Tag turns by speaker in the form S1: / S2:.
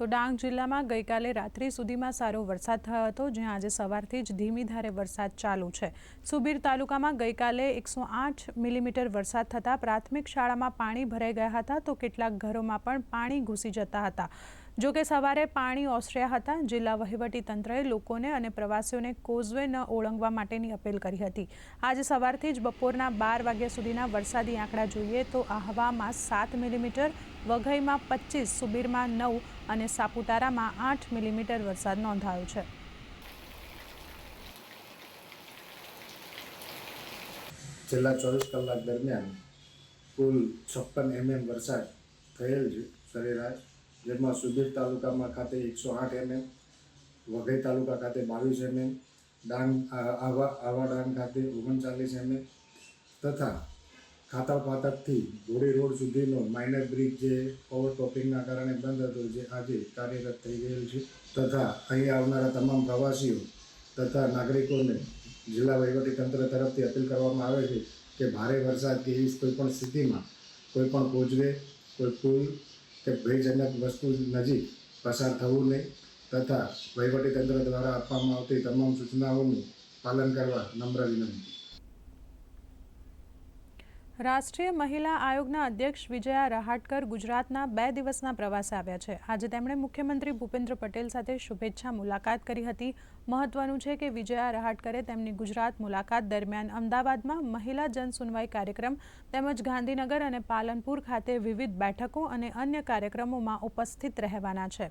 S1: તો ડાંગ જિલ્લામાં ગઈકાલે રાત્રિ સુધીમાં સારો વરસાદ થયો હતો, જ્યાં આજે સવારથી જ ધીમી ધારે વરસાદ ચાલુ છે. સુબીર તાલુકામાં ગઈકાલે એકસો આઠ મિલીમીટર વરસાદ થતાં પ્રાથમિક શાળામાં પાણી ભરાઈ ગયા હતા, તો કેટલાક ઘરોમાં પણ પાણી ઘૂસી જતા હતા. જો કે સવારે પાણી ઓસર્યા હતા, જિલ્લા વહીવટી તંત્રએ લોકોને અને પ્રવાસીઓને કોઝવે ન ઓળંગવા માટેની અપીલ કરી હતી. આજે સવારથી જ બપોરના બાર વાગ્યા સુધીના વરસાદી આંકડા જોઈએ તો આહવામાં સાત મિલીમીટર, વઘઈમાં પચીસ, સુબીરમાં નવ અને સાપુતારામાં આઠ મિલીમીટર વરસાદ નોંધાયો છે.
S2: છેલ્લા ચોવીસ કલાક દરમિયાન કુલ છપ્પન એમએમ વરસાદ થયેલ છે. સરેરાશ જેમાં સુબીર તાલુકામાં ખાતે એકસો આઠ એમએમ, વઘઈ તાલુકા ખાતે બાવીસ એમએમ, ડાંગ આવા આવા ડાંગ ખાતે ઓગણચાલીસ એમએમ તથા ખાતા પાતકથી ઘોડી રોડ સુધીનો માઇનર બ્રિજ જે ઓવર ટોપિંગના કારણે બંધ હતો, જે આજે કાર્યરત થઈ ગયેલ છે તથા અહીં આવનારા તમામ પ્રવાસીઓ તથા નાગરિકોને જિલ્લા વહીવટી તંત્ર તરફથી અપીલ કરવામાં આવે છે કે ભારે વરસાદ કે એવી કોઈ પણ સ્થિતિમાં કોઈપણ કોચવે કોઈ પુલ કે ભયજનક વસ્તુ નજીક પસાર થવું નહીં તથા વહીવટી તંત્ર દ્વારા આપવામાં આવતી તમામ સૂચનાઓનું પાલન કરવા નમ્ર વિનંતી.
S1: રાષ્ટ્રીય મહિલા આયોગના અધ્યક્ષ વિજયા રહાટકર ગુજરાતના બે દિવસના પ્રવાસે આવ્યા છે. આજે તેમણે મુખ્યમંત્રી ભૂપેન્દ્ર પટેલ સાથે શુભેચ્છા મુલાકાત કરી હતી. મહત્વનું છે કે વિજયા રહાટકરે તેમની ગુજરાત મુલાકાત દરમિયાન અમદાવાદમાં મહિલા જનસુનવાઈ કાર્યક્રમ તેમજ ગાંધીનગર અને પાલનપુર ખાતે વિવિધ બેઠકો અને અન્ય કાર્યક્રમોમાં ઉપસ્થિત રહેવાના છે.